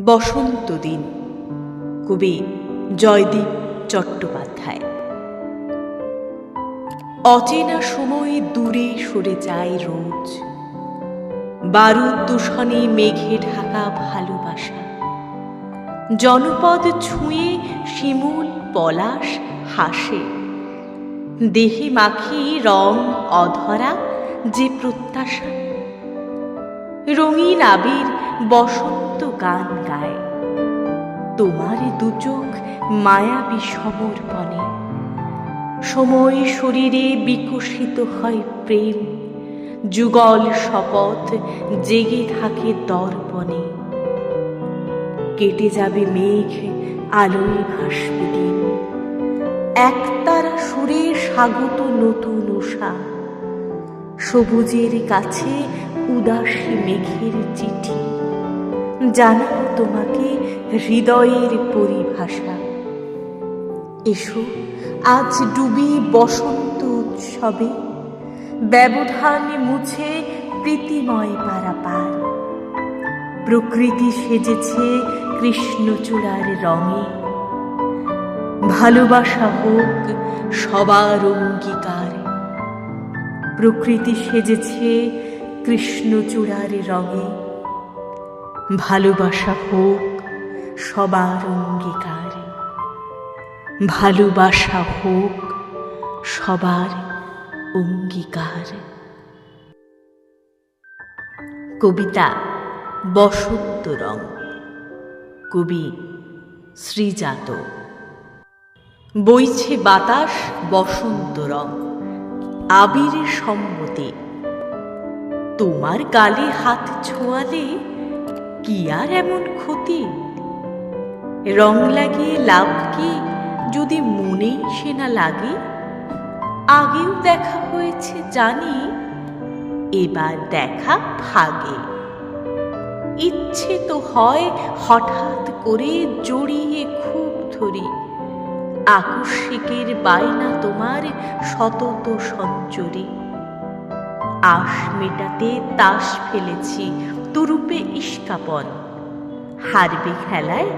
বসন্ত দিন। কবি জয়দীপ চট্টোপাধ্যায়। অচেনা সময় দূরে সরে যায় রোজ। বারুদ দূষণে মেঘে ঢাকা ভালোবাসা। জনপদ ছুঁয়ে শিমুল পলাশ হাসে। দেহে মাখি রং অধরা যে প্রত্যাশা। রঙিন আবির বসন্ত গান গায়। তোমার দুচোখ মায়াবী সমর্পণে সময় শরীরে বিকশিত হয় প্রেম। যুগল শপথ জেগে থাকে দর্পণে। কেটে যাবে মেঘ, আলোয় ভাসবে দিন। একতারা সুরে স্বাগত নতুন উষা। সবুজের কাছে উদাসী মেঘের চিঠি। জানাব তোমাকে হৃদয়ের পরিভাষা। এসো, আজ ডুবি বসন্ত উৎসবে, ব্যবধান মুছে প্রীতিময় পারাপার। প্রকৃতি সেজেছে কৃষ্ণচূড়ার রঙে। ভালোবাসা হোক সবার অঙ্গীকার। প্রকৃতি সেজেছে কৃষ্ণচূড়ার রঙে। ভালোবাসা হোক সবার অঙ্গীকার। ভালোবাসা হোক সবার অঙ্গীকার। কবিতা বসন্ত রং। কবি শ্রীজাত। বইছে বাতাস বসন্ত রং। আবিরের সম্মতি তোমার গালে হাত ছোঁয়ালে কি আর এমন ক্ষতি? রং লাগিয়ে লাভ কি যদি মনেই সে না লাগে? আগেও দেখা হয়েছে জানি, এবার দেখা ভাগে। ইচ্ছে তো হয় হঠাৎ করে জড়িয়ে খুব ধরি। আকস্মিকের বায়না তোমার সতত সঞ্চরী। আশ মেটাতে তাস ফেলেছি, তুরুপে ইস্কাপন। হারবে খেলায়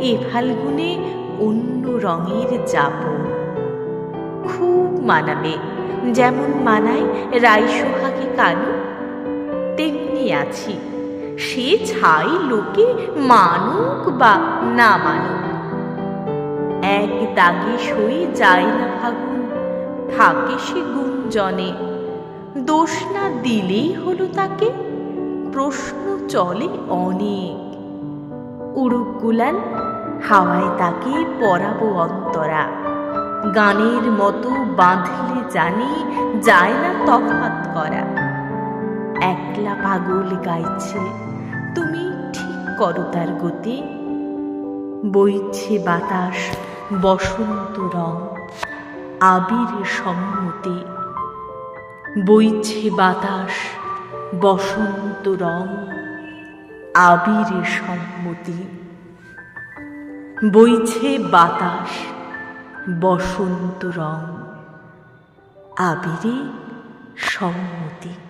এ ফাল্গুনে অন্য রঙের যাপন। খুব মানাবে, যেমন মানায় রাইসোহাকে কানু। তেমনি আছি, সে ছাই লোকে মানুক বা না মানুক। এক দাগে সই যায় না ফাগুন, থাকে সে গুঞ্জনে। দোষ না দিলেই হলো তাকে? প্রশ্ন চলে অনেক। উড়ুক গুলাল হাওয়ায় তাকে পরাবো অন্তরা। গানের মতো বাঁধলে জানি যায় না তফাত করা। একলা পাগল গাইছে, তুমি ঠিক করো তার গতি। বইছে বাতাস বসন্ত রং, আবির সম্মতি। বইছে বাতাস বসন্ত রং আবির সম্মতি। বইছে বাতাস বসন্ত রং আবিরে সম্মতি।